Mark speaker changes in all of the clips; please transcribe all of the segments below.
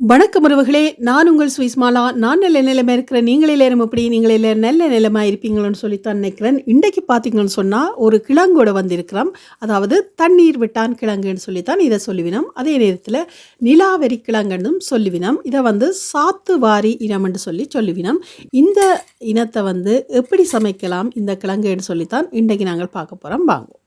Speaker 1: வணக்கம் உறவுகளே! நான் உங்கள் சுவிஸ்மாலா. நான் நல்ல நிலைமை இருக்கிறேன். நீங்களே நேரம் எப்படி? நீங்களே எல்லாரும் நல்ல நிலைமை இருப்பீங்களோன்னு சொல்லித்தான் நினைக்கிறேன். இன்றைக்கு பார்த்தீங்கன்னு சொன்னால் ஒரு கிழங்கோட வந்திருக்கிறோம். அதாவது தண்ணீர் விட்டான் கிழங்குன்னு சொல்லித்தான் இதை சொல்லுவினோம். அதே நேரத்தில் நிலாவரி கிழங்குன்னு சொல்லுவினோம். இதை வந்து சாத்துவாரி இனம் என்று சொல்லி சொல்லுவினோம். இந்த இனத்தை வந்து எப்படி சமைக்கலாம் இந்த கிழங்குன்னு சொல்லித்தான் இன்றைக்கு நாங்கள் பார்க்க போகிறோம் வாங்கோ.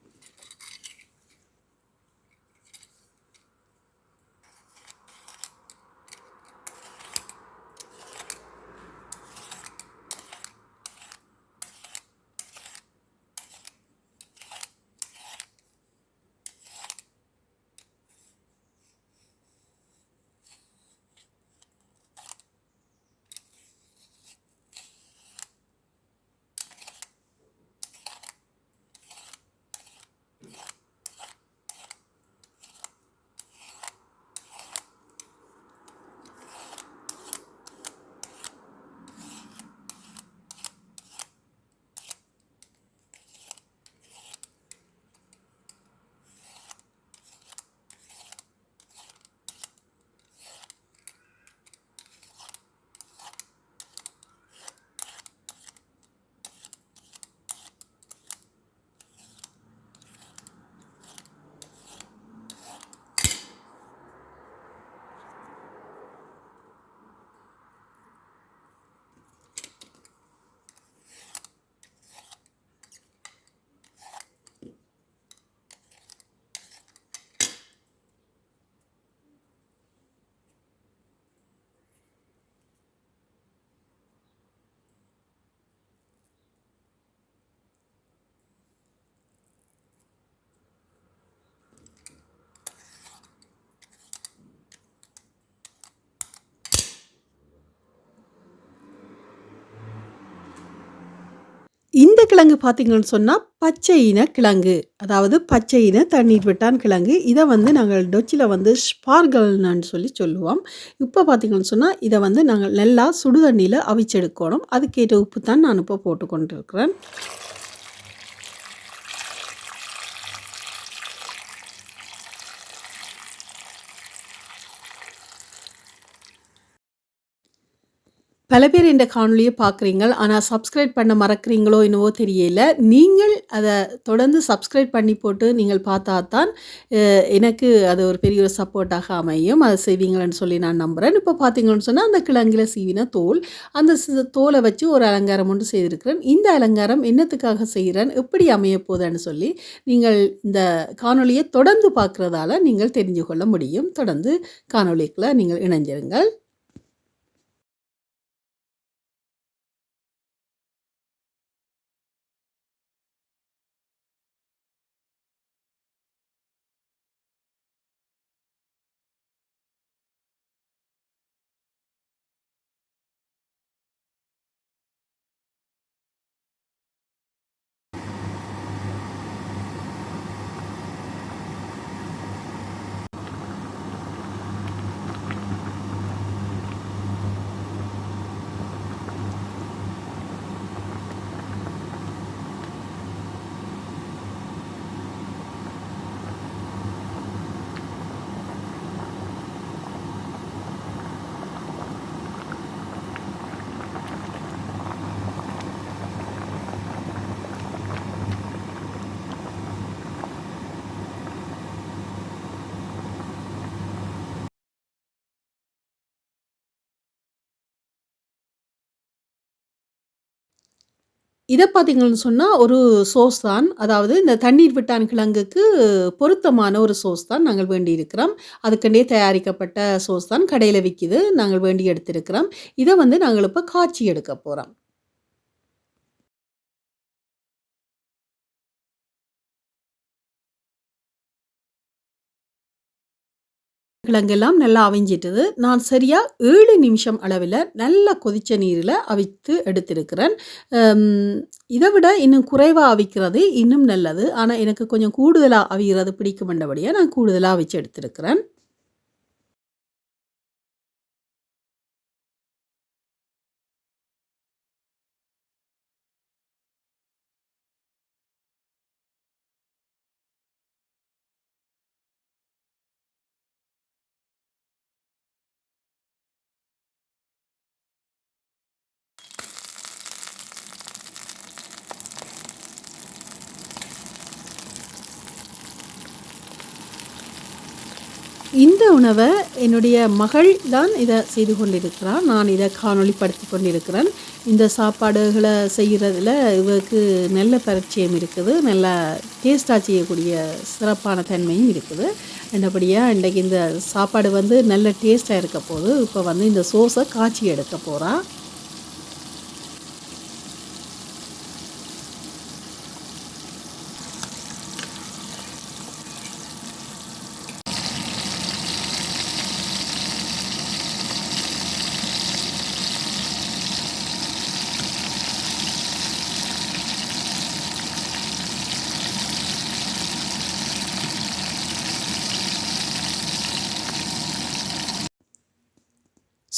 Speaker 1: கிழங்கு பார்த்தீங்கன்னு சொன்னால் பச்சை இன கிழங்கு. அதாவது பச்சை இன தண்ணீர் விட்டான் கிழங்கு. இதை வந்து நாங்கள் டொச்சில் வந்து ஸ்பார்கல்னு சொல்லி சொல்லுவோம். இப்போ பார்த்தீங்கன்னு சொன்னால் இதை வந்து நாங்கள் நல்லா சுடு தண்ணீல அவிச்செடுக்கோணும். அதுக்கேற்ற உப்பு தான் நான் இப்போ போட்டு கொண்டிருக்கிறேன். பல பேர் இந்த காணொலியை பார்க்குறீங்க ஆனால் சப்ஸ்கிரைப் பண்ண மறக்கிறீங்களோ என்னவோ தெரியல. நீங்கள் அதை தொடர்ந்து சப்ஸ்கிரைப் பண்ணி போட்டு நீங்கள் பார்த்தா தான், எனக்கு அது ஒரு பெரிய ஒரு சப்போர்ட்டாக அமையும். அதை செய்வீங்களன்னு சொல்லி நான் நம்புகிறேன் இப்போ பார்த்தீங்கன்னு சொன்னால் அந்த கிழங்கில் சீவின தோல். அந்த தோலை வச்சு ஒரு அலங்காரம் ஒன்று செய்திருக்கிறேன். இந்த அலங்காரம் என்னத்துக்காக செய்கிறேன் எப்படி அமையப்போதுன்னு சொல்லி, நீங்கள் இந்த காணொலியை தொடர்ந்து பார்க்குறதால நீங்கள் தெரிஞ்சு கொள்ள முடியும். தொடர்ந்து காணொலிக்குள்ளே நீங்கள் இணைஞ்சிருங்கள். இதை பார்த்தீங்கன்னு சொன்னால் ஒரு சோஸ் தான். அதாவது இந்த தண்ணீர் விட்டான் கிழங்குக்கு பொருத்தமான ஒரு சோஸ் தான் நாங்கள் வேண்டியிருக்கிறோம். அதுக்கண்டே தயாரிக்கப்பட்ட சோஸ் தான் கடையில் விற்கிது நாங்கள் வேண்டி எடுத்திருக்கிறோம். இதை வந்து நாங்கள் இப்போ காய்ச்சி எடுக்க போகிறோம் கிழங்கெல்லாம் நல்லா அவிஞ்சிட்டது. நான் சரியாக ஏழு நிமிஷம் அளவில் நல்லா கொதிச்ச நீரில் அவித்து எடுத்திருக்கிறேன். இதை விட இன்னும் குறைவாக அவிக்கிறது இன்னும் நல்லது. ஆனால் எனக்கு கொஞ்சம் கூடுதலா பிடிக்கும் என்றபடியாக நான் கூடுதலாக அவிச்சு எடுத்திருக்கிறேன். இந்த உணவை என்னுடைய மகள் தான் இதை செய்து கொண்டிருக்கிறான் நான் இதை காணொளிப்படுத்தி கொண்டிருக்கிறேன். இந்த சாப்பாடுகளை செய்கிறதுல இவருக்கு நல்ல பரிச்சயம் இருக்குது. நல்ல டேஸ்ட்டாக செய்யக்கூடிய சிறப்பான தன்மையும் இருக்குது. என்னபடியாக இன்றைக்கி இந்த சாப்பாடு வந்து நல்ல டேஸ்ட்டாக இருக்க போது இப்போ வந்து இந்த சோஸை காய்ச்சி எடுக்க போகிறான்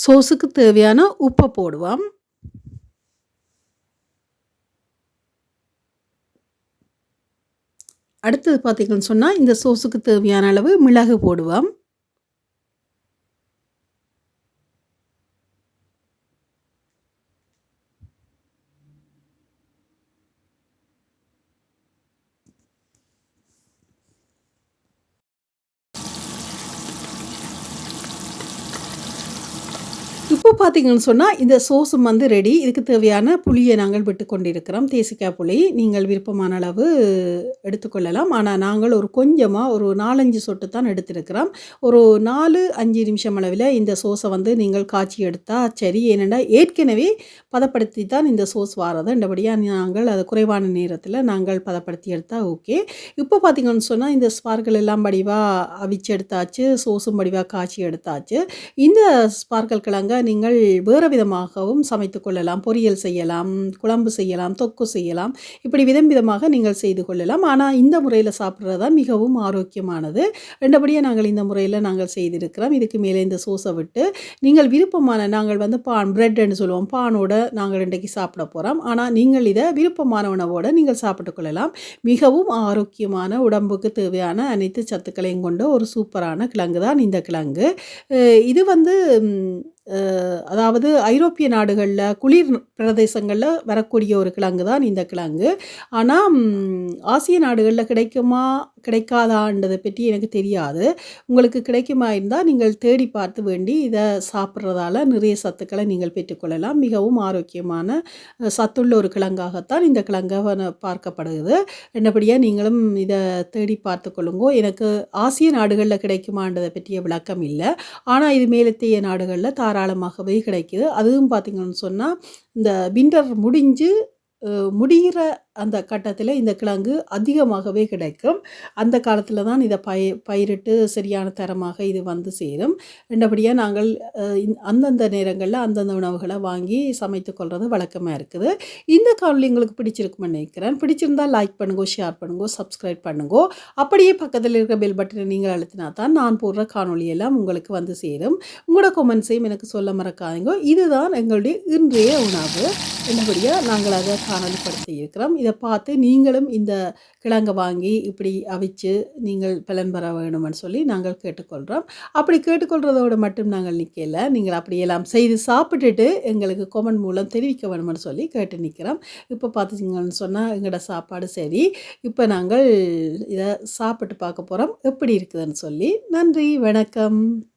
Speaker 1: சோஸுக்கு தேவையான உப்பை போடுவோம். அடுத்தது பார்த்திங்கன்னு சொன்னால் இந்த சோஸுக்கு தேவையான அளவு மிளகு போடுவோம். இப்போ பார்த்தீங்கன்னு சொன்னால் இந்த சோஸும் வந்து ரெடி. இதுக்கு தேவையான புளியை நாங்கள் விட்டு கொண்டிருக்கிறோம் தேசிக்காய் புளி நீங்கள் விருப்பமான அளவு எடுத்துக்கொள்ளலாம். ஆனால் நாங்கள் ஒரு கொஞ்சமாக ஒரு நாலஞ்சு சொட்டு தான் எடுத்திருக்கிறோம். ஒரு நாலு அஞ்சு நிமிஷம் அளவில் இந்த சோஸை வந்து நீங்கள் காய்ச்சி எடுத்தால் சரி. ஏனெண்டா ஏற்கனவே பதப்படுத்தி தான் இந்த சோஸ் வாரது. இந்தபடியாக நாங்கள் அது குறைவான நேரத்தில் நாங்கள் பதப்படுத்தி எடுத்தால் ஓகே. இப்போ பார்த்தீங்கன்னு சொன்னால் இந்த ஸ்பார்கள் எல்லாம் படிவாக அவிச்சு எடுத்தாச்சு. சோஸும் படிவாக காய்ச்சி எடுத்தாச்சு. இந்த ஸ்பார்கள் கிழங்க நீங்கள் வேறு விதமாகவும் சமைத்து கொள்ளலாம் பொரியல் செய்யலாம் குழம்பு செய்யலாம் தொக்கு செய்யலாம். இப்படி விதம் விதமாக நீங்கள் செய்து கொள்ளலாம். ஆனால் இந்த முறையில் சாப்பிட்றது தான் மிகவும் ஆரோக்கியமானது. ரெண்டபடியாக நாங்கள் இந்த முறையில் நாங்கள் செய்திருக்கிறோம். இதுக்கு மேலே இந்த சோஸை விட்டு நீங்கள் விருப்பமான நாங்கள் வந்து பான் பிரெட்னு சொல்லுவோம். பானோட நாங்கள் இன்றைக்கு சாப்பிட போகிறோம் ஆனால் நீங்கள் இதை விருப்பமான உணவோடு நீங்கள் சாப்பிட்டு கொள்ளலாம். மிகவும் ஆரோக்கியமான உடம்புக்கு தேவையான அனைத்து சத்துக்களையும் கொண்ட ஒரு சூப்பரான கிழங்கு தான் இந்த கிழங்கு. இது வந்து அதாவது ஐரோப்பிய நாடுகளில் குளிர் பிரதேசங்களில் வரக்கூடிய ஒரு கிழங்கு தான் இந்த கிழங்கு. ஆனால் ஆசிய நாடுகளில் கிடைக்குமா கிடைக்காதான்றதை பற்றி எனக்கு தெரியாது. உங்களுக்கு கிடைக்குமா இருந்தால் நீங்கள் தேடி பார்த்து வேண்டி இதை சாப்பிட்றதால நிறைய சத்துக்களை நீங்கள் பெற்றுக்கொள்ளலாம். மிகவும் ஆரோக்கியமான சத்துள்ள ஒரு கிழங்காகத்தான் இந்த கிழங்கை பார்க்கப்படுகிறது. என்னபடியாக நீங்களும் இதை தேடி பார்த்து கொள்ளுங்கோ. எனக்கு ஆசிய நாடுகளில் கிடைக்குமான்றதை பற்றிய விளக்கம் இல்லை. ஆனால் இது மேலத்தைய நாடுகளில் தாராளமாகவே கிடைக்குது. அதுவும் பார்த்திங்கன்னு சொன்னால் இந்த விண்டர் முடிஞ்சு முடிகிற அந்த கட்டத்தில் இந்த கிழங்கு அதிகமாகவே கிடைக்கும். அந்த காலத்தில் தான் இதை பய பயிரிட்டு சரியான தரமாக இது வந்து சேரும். ரெண்டபடியாக நாங்கள் அந்தந்த நேரங்களில் அந்தந்த உணவுகளை வாங்கி சமைத்து கொள்வது வழக்கமாக இருக்குது. இந்த காணொலி உங்களுக்கு பிடிச்சிருக்குமென்னு நினைக்கிறேன். பிடிச்சிருந்தால் லைக் பண்ணுங்கோ ஷேர் பண்ணுங்கோ சப்ஸ்கிரைப் பண்ணுங்கோ. அப்படியே பக்கத்தில் இருக்கிற பெல் பட்டனை நீங்கள் அழுத்தினா தான் நான் போடுற காணொலியெல்லாம் உங்களுக்கு வந்து சேரும். உங்களோட கொமெண்ட்ஸையும் எனக்கு சொல்ல மறக்காதீங்க. இதுதான் எங்களுடைய இன்றைய உணவு. என்னபடியாக நாங்கள் அதை காணொலிப்படுத்தி இருக்கிறோம். இதை பார்த்து நீங்களும் இந்த கிழங்கை வாங்கி இப்படி அவிச்சு நீங்கள் பலன் பெற வேணும்னு சொல்லி நாங்கள் கேட்டுக்கொள்கிறோம் அப்படி கேட்டுக்கொள்கிறதோடு மட்டும் நாங்கள் நிற்கல நீங்கள் அப்படியெல்லாம் செய்து சாப்பிட்டுட்டு எங்களுக்கு கொமன் மூலம் தெரிவிக்க வேணும்னு சொல்லி கேட்டு நிற்கிறோம் இப்போ பார்த்துச்சிங்கன்னு சொன்னால் எங்களோட சாப்பாடு சரி. இப்போ நாங்கள் இதை சாப்பிட்டு பார்க்க போகிறோம் எப்படி இருக்குதுன்னு சொல்லி நன்றி வணக்கம்.